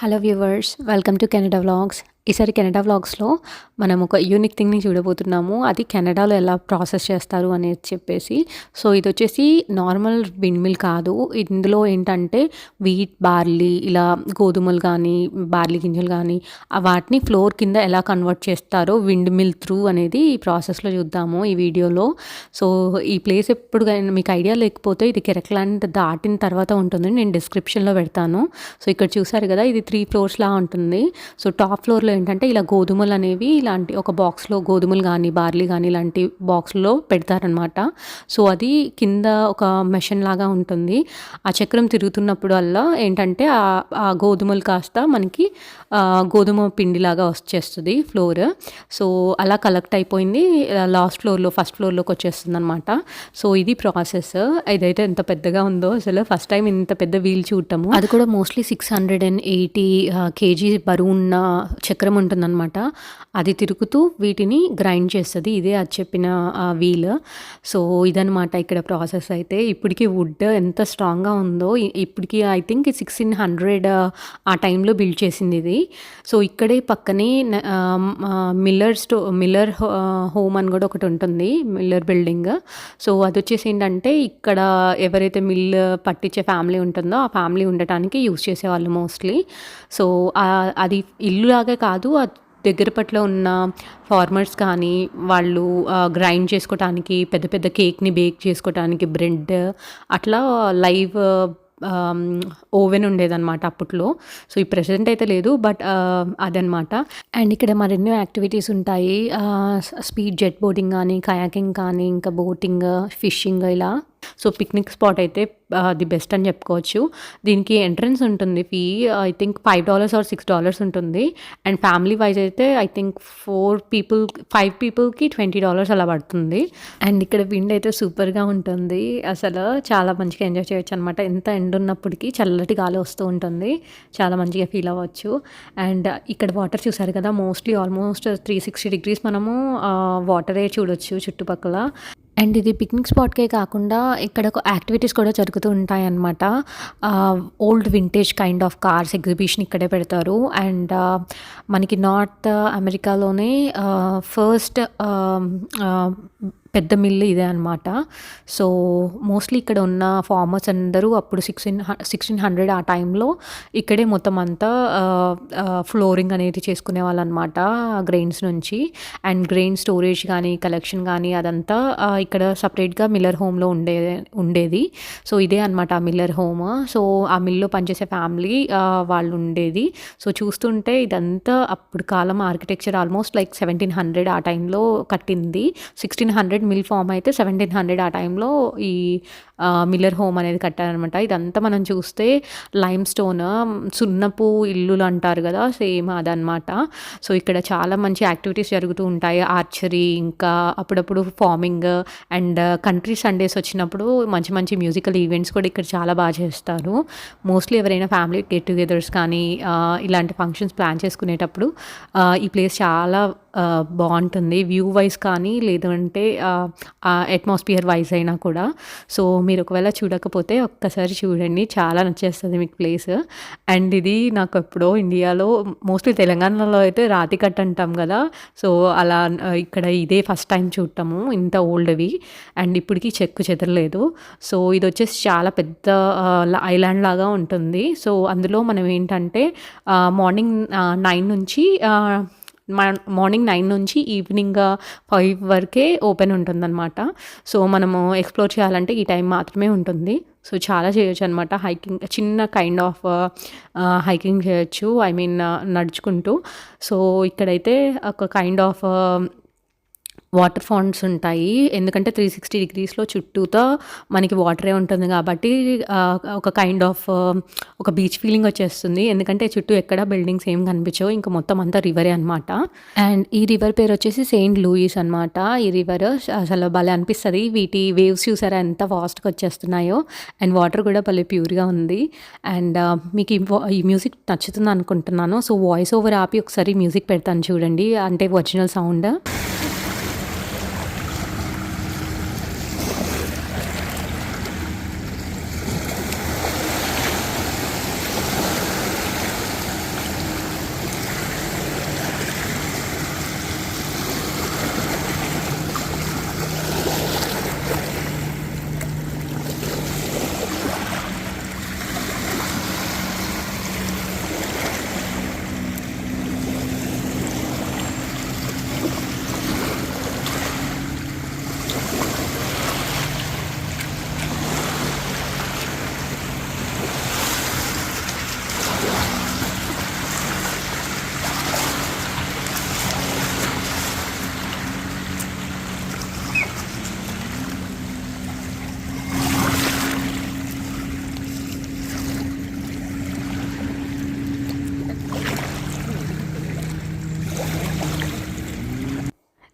Hello viewers, welcome to Canada Vlogs. ఈసారి Canada వ్లాగ్స్లో మనం ఒక యూనిక్ థింగ్ని చూడబోతున్నాము. అది కెనడాలో ఎలా ప్రాసెస్ చేస్తారు అనేది చెప్పేసి. సో ఇది వచ్చేసి నార్మల్ విండ్ మిల్ కాదు. ఇందులో ఏంటంటే వీట్ బార్లీ ఇలా గోధుమలు కానీ బార్లీ గింజలు కానీ వాటిని ఫ్లోర్ కింద ఎలా కన్వర్ట్ చేస్తారో విండ్ మిల్ త్రూ అనేది ఈ ప్రాసెస్లో చూద్దాము ఈ వీడియోలో. సో ఈ ప్లేస్ ఎప్పుడు మీకు ఐడియా లేకపోతే ఇది కెరక్లాండ్ దాటిన తర్వాత ఉంటుంది నేను డిస్క్రిప్షన్లో పెడతాను. సో ఇక్కడ చూసారు కదా ఇది త్రీ ఫ్లోర్స్లా ఉంటుంది. సో టాప్ ఫ్లోర్లో ఏంటంటే ఇలా గోధుమలు అనేవి ఇలాంటి ఒక బాక్స్లో గోధుమలు కానీ బార్లీ కానీ ఇలాంటి బాక్స్లో పెడతారనమాట సో అది కింద ఒక మెషిన్ లాగా ఉంటుంది. ఆ చక్రం తిరుగుతున్నప్పుడు వల్ల ఏంటంటే ఆ- గోధుమలు కాస్త మనకి గోధుమ పిండిలాగా వచ్చేస్తుంది ఫ్లోర్. సో అలా కలెక్ట్ అయిపోయింది. లాస్ట్ ఫ్లోర్లో ఫస్ట్ ఫ్లోర్లోకి వచ్చేస్తుంది అనమాట సో ఇది ప్రాసెస్. ఇదైతే ఎంత పెద్దగా ఉందో అసలు ఫస్ట్ టైం ఇంత పెద్ద వీల్ చూడటము. అది కూడా mostly six hundred and eighty KG బరువు ఉన్న చక్రం ఉంటుందన్నమాట. అది తిరుగుతూ వీటిని గ్రైండ్ చేస్తుంది. ఇదే అది చెప్పిన వీల్. సో ఇదనమాట ఇక్కడ ప్రాసెస్ అయితే. ఇప్పటికీ వుడ్ ఎంత స్ట్రాంగ్గా ఉందో ఇప్పటికీ ఇప్పటికి ఐ థింక్ సిక్స్టీన్ హండ్రెడ్ ఆ టైంలో బిల్డ్ చేసింది ఇది. సో ఇక్కడే పక్కనే మిల్లర్ స్టో మిల్లర్ హో- హోమ్ అని కూడా ఒకటి ఉంటుంది. Miller building. సో అది వచ్చేసి ఏంటంటే ఇక్కడ ఎవరైతే మిల్ పట్టించే ఫ్యామిలీ ఉంటుందో ఆ ఫ్యామిలీ ఉండటానికి యూస్ చేసేవాళ్ళు మోస్ట్లీ. సో అది ఇల్లు లాగా కాదు ఆ దగ్గర పట్ల ఉన్న ఫార్మర్స్ కానీ వాళ్ళు గ్రైండ్ చేసుకోవటానికి పెద్ద పెద్ద కేక్ని బేక్ చేసుకోవటానికి బ్రెడ్ అట్లా లైవ్ ఓవెన్ ఉండేదన్నమాట అప్పట్లో. సో ఈ ప్రెసెంట్ అయితే లేదు బట్ అదనమాట అండ్ ఇక్కడ మరెన్నో యాక్టివిటీస్ ఉంటాయి. స్పీడ్ జెట్ బోటింగ్ కానీ కయాకింగ్ కానీ ఇంకా బోటింగ్ ఫిషింగ్ ఇలా. సో పిక్నిక్ స్పాట్ అయితే ది బెస్ట్ అని చెప్పుకోవచ్చు. దీనికి ఎంట్రన్స్ ఉంటుంది fee I think five dollars or six dollars ఉంటుంది. అండ్ ఫ్యామిలీ వైజ్ అయితే I think four people five పీపుల్కి ట్వంటీ డాలర్స్ అలా పడుతుంది. అండ్ ఇక్కడ విండ్ అయితే సూపర్గా ఉంటుంది. అసలు చాలా మంచిగా ఎంజాయ్ చేయొచ్చు అనమాట ఎంత ఎండ ఉన్నప్పటికీ చల్లటి గాలి వస్తూ ఉంటుంది. చాలా మంచిగా ఫీల్ అవ్వచ్చు. అండ్ ఇక్కడ వాటర్ చూసారు కదా mostly almost three sixty degrees మనము వాటరే చూడొచ్చు చుట్టుపక్కల. అండ్ ఇది పిక్నిక్ స్పాట్కే కాకుండా ఇక్కడ ఒక యాక్టివిటీస్ కూడా జరుగుతూ ఉంటాయన్నమాట. Old vintage kind of cars exhibition ఇక్కడే పెడతారు. అండ్ మనకి నార్త్ అమెరికాలోనే ఫస్ట్ పెద్ద మిల్లు ఇదే అనమాట సో మోస్ట్లీ ఇక్కడ ఉన్న ఫార్మర్స్ అందరూ అప్పుడు సిక్స్టీన్ సిక్స్టీన్ హండ్రెడ్ ఆ టైంలో ఇక్కడే మొత్తం అంతా ఫ్లోరింగ్ అనేది చేసుకునే వాళ్ళు అనమాట గ్రెయిన్స్ నుంచి. అండ్ గ్రెయిన్ స్టోరేజ్ కానీ కలెక్షన్ కానీ అదంతా ఇక్కడ సపరేట్గా మిల్లర్ హోమ్లో ఉండే ఉండేది. సో ఇదే అనమాట ఆ మిల్లర్ హోమ్ సో ఆ మిల్లో పనిచేసే ఫ్యామిలీ వాళ్ళు ఉండేది. సో చూస్తుంటే ఇదంతా అప్పుడు కాలం architecture almost like seventeen hundred ఆ టైంలో కట్టింది. సిక్స్టీన్ హండ్రెడ్ మిల్ ఫామ్ అయితే సెవెంటీన్ హండ్రెడ్ ఆ టైంలో ఈ మిల్లర్ హోమ్ అనేది కట్టారనమాట ఇదంతా మనం చూస్తే లైమ్ స్టోన్ సున్నపు ఇల్లులు అంటారు కదా సేమ్ అదనమాట సో ఇక్కడ చాలా మంచి యాక్టివిటీస్ జరుగుతూ ఉంటాయి. ఆర్చరీ ఇంకా అప్పుడప్పుడు ఫార్మింగ్ అండ్ కంట్రీ సండేస్ వచ్చినప్పుడు మంచి మంచి మ్యూజికల్ ఈవెంట్స్ కూడా ఇక్కడ చాలా బాగా చేస్తారు. మోస్ట్లీ ఎవరైనా ఫ్యామిలీ గెట్ టుగెదర్స్ కానీ ఇలాంటి ఫంక్షన్స్ ప్లాన్ చేసుకునేటప్పుడు ఈ ప్లేస్ చాలా బాగుంటుంది. వ్యూ వైజ్ కానీ లేదంటే అట్మాస్ఫియర్ వైజ్ అయినా కూడా. సో మీరు ఒకవేళ చూడకపోతే ఒక్కసారి చూడండి. చాలా నచ్చేస్తుంది మీకు ప్లేస్ అండ్ ఇది నాకు ఎప్పుడో ఇండియాలో మోస్ట్లీ తెలంగాణలో అయితే రాతి కట్ అంటాం కదా. సో అలా ఇక్కడ ఇదే ఫస్ట్ టైం చూడటము. ఇంత ఓల్డ్వి అండ్ ఇప్పటికీ చెక్కు చెదరలేదు. సో ఇది వచ్చేసి చాలా పెద్ద ఐలాండ్ లాగా ఉంటుంది. సో అందులో మనం ఏంటంటే మార్నింగ్ నైన్ నుంచి మార్నింగ్ నైన్ నుంచి ఈవినింగ్ ఫైవ్ వరకే ఓపెన్ ఉంటుందన్నమాట. సో మనము ఎక్స్ప్లోర్ చేయాలంటే ఈ టైం మాత్రమే ఉంటుంది. సో చాలా చేయొచ్చు అనమాట హైకింగ్ చిన్న కైండ్ ఆఫ్ హైకింగ్ చేయొచ్చు. ఐ మీన్ నడుచుకుంటూ. సో ఇక్కడైతే ఒక కైండ్ ఆఫ్ వాటర్ ఫాంట్స్ ఉంటాయి. ఎందుకంటే త్రీ సిక్స్టీ డిగ్రీస్లో చుట్టూతో మనకి వాటరే ఉంటుంది కాబట్టి ఒక కైండ్ ఆఫ్ ఒక బీచ్ ఫీలింగ్ వచ్చేస్తుంది. ఎందుకంటే చుట్టూ ఎక్కడ బిల్డింగ్స్ ఏం కనిపించవు. ఇంకా మొత్తం అంతా రివరే అనమాట అండ్ ఈ రివర్ పేరు వచ్చేసి సెయింట్ లూయిస్ అనమాట ఈ రివర్ అసలు భలే అనిపిస్తుంది. వీటి వేవ్స్ చూసారా ఎంత ఫాస్ట్గా వచ్చేస్తున్నాయో. అండ్ వాటర్ కూడా భలే ప్యూర్గా ఉంది. అండ్ మీకు ఈ మ్యూజిక్ నచ్చుతుంది అనుకుంటున్నాను. సో వాయిస్ ఓవర్ ఆపి ఒకసారి మ్యూజిక్ పెడతాను చూడండి. అంటే ఒరిజినల్ సౌండ్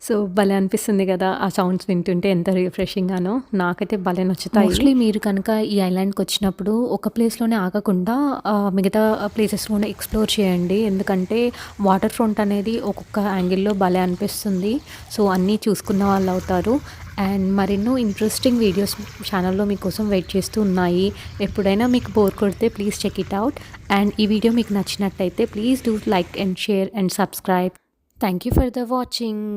సో భలే అనిపిస్తుంది కదా ఆ సౌండ్స్ వింటుంటే ఎంత రిఫ్రెషింగ్గానో నాకైతే భలే నచ్చుతాయి. మోస్ట్లీ మీరు కనుక ఈ ఐలాండ్కి వచ్చినప్పుడు ఒక ప్లేస్లోనే ఆగకుండా మిగతా మిగతా ప్లేసెస్లోనే ఎక్స్ప్లోర్ చేయండి. ఎందుకంటే వాటర్ ఫ్రంట్ అనేది ఒక్కొక్క యాంగిల్లో భలే అనిపిస్తుంది. సో అన్నీ చూసుకున్న వాళ్ళు అవుతారు. అండ్ మరెన్నో ఇంట్రెస్టింగ్ వీడియోస్ ఛానల్లో మీకోసం వెయిట్ చేస్తూ ఉన్నాయి. ఎప్పుడైనా మీకు బోర్ కొడితే please check it out and ఈ వీడియో మీకు నచ్చినట్టయితే please do like and share and subscribe thank you for the watching